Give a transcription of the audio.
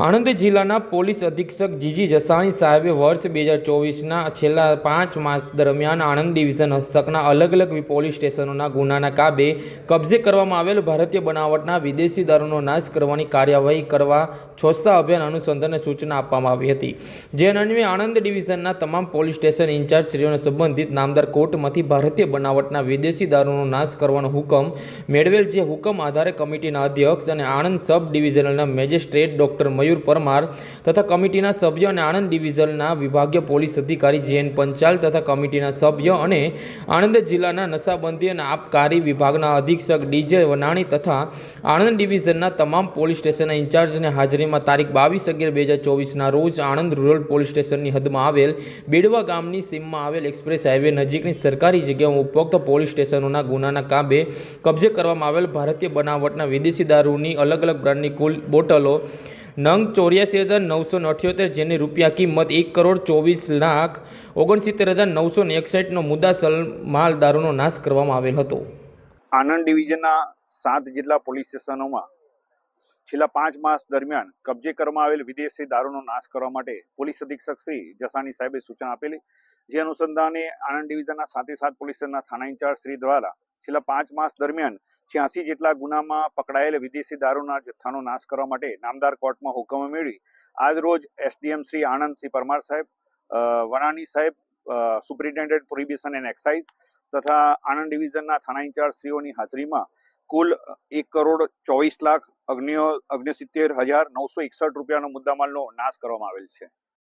આણંદ જિલ્લાના પોલીસ અધિક્ષક જીજી જસાણી સાહેબે વર્ષ બે હજાર ચોવીસના છેલ્લા પાંચ માસ દરમિયાન આણંદ ડિવિઝન હસ્તકના અલગ અલગ પોલીસ સ્ટેશનોના ગુનાના કાબે કબજે કરવામાં આવેલ ભારતીય બનાવટના વિદેશી દારૂનો નાશ કરવાની કાર્યવાહી કરવા છોસ્તા અભિયાન અનુસંધાને સૂચના આપવામાં આવી હતી. જે અન્વયે આણંદ ડિવિઝનના તમામ પોલીસ સ્ટેશન ઇન્ચાર્જશ્રીઓને સંબંધિત નામદાર કોર્ટમાંથી ભારતીય બનાવટના વિદેશી દારૂનો નાશ કરવાનો હુકમ મેળવેલ જે હુકમ આધારે કમિટીના અધ્યક્ષ અને આણંદ સબ ડિવિઝનલના મેજિસ્ટ્રેટ ડોક્ટર મયુર પરમાર તથા કમિટીના સભ્ય અને આણંદ ડિવિઝનના વિભાગીય પોલીસ અધિકારી જે પંચાલ તથા કમિટીના સભ્યો અને આણંદ જિલ્લાના નશાબંધી અને આપકારી વિભાગના અધિક્ષક ડીજે વનાણી તથા આણંદ ડિવિઝનના તમામ પોલીસ સ્ટેશનના ઇન્ચાર્જની હાજરીમાં તારીખ બાવીસ અગિયાર બે હજાર ચોવીસના રોજ આણંદ રૂરલ પોલીસ સ્ટેશનની હદમાં આવેલ બેડવા ગામની સીમમાં આવેલ એક્સપ્રેસ હાઈવે નજીકની સરકારી જગ્યાઓ ઉપરોક્ત પોલીસ સ્ટેશનોના ગુનાના કાબે કબજે કરવામાં આવેલ ભારતીય બનાવટના વિદેશી દારૂની અલગ અલગ બ્રાન્ડની કુલ બોટલો નંગ ચોર્યાસી હજાર નવસો અઠ્યોતેર જેની રૂપિયા કિંમત એક કરોડ ચોવીસ લાખ ઓગણસિત્તેર હજાર નવસો ને એકસઠનો મુદ્દાસલ માલ દારૂનો નાશ કરવામાં આવેલ હતો. આણંદ ડિવિઝનના સાત જેટલા પોલીસ સ્ટેશનોમાં છેલ્લા પાંચ માસ દરમિયાન કબજે કરવામાં આવેલ વિદેશી દારૂનો નાશ કરવા માટે પોલીસ અધિક્ષક શ્રી જસાની સાહેબે સૂચના આપેલી. જે અનુસંધાને આણંદ ડિવિઝનના સાથે સાત પોલીસ સ્ટેશનના થાણા ઇન્ચાર્જ શ્રી દ્વારા છેલ્લા પાંચ માસ દરમિયાન છ્યાસી જેટલા ગુનામાં પકડાયેલ વિદેશી દારૂના જથ્થાનો નાશ કરવા માટે નામદાર કોર્ટમાં હુકમ મેળવી આજ રોજ એસડીએમ શ્રી શ્રી પરમાર સાહેબ વરાણી સાહેબ સુપ્રિન્ટેન્ડન્ટ પ્રોહિબિશન એન્ડ એક્સાઇઝ તથા આણંદ ડિવિઝનના થાણા ઇન્ચાર્જ શ્રીઓની હાજરીમાં કુલ એક કરોડ ચોવીસ લાખ અગ્નિ અગ્નિસિત્તેર હજાર નવસો એકસઠ રૂપિયાનો મુદ્દામાલનો નાશ કરવામાં આવેલ છે.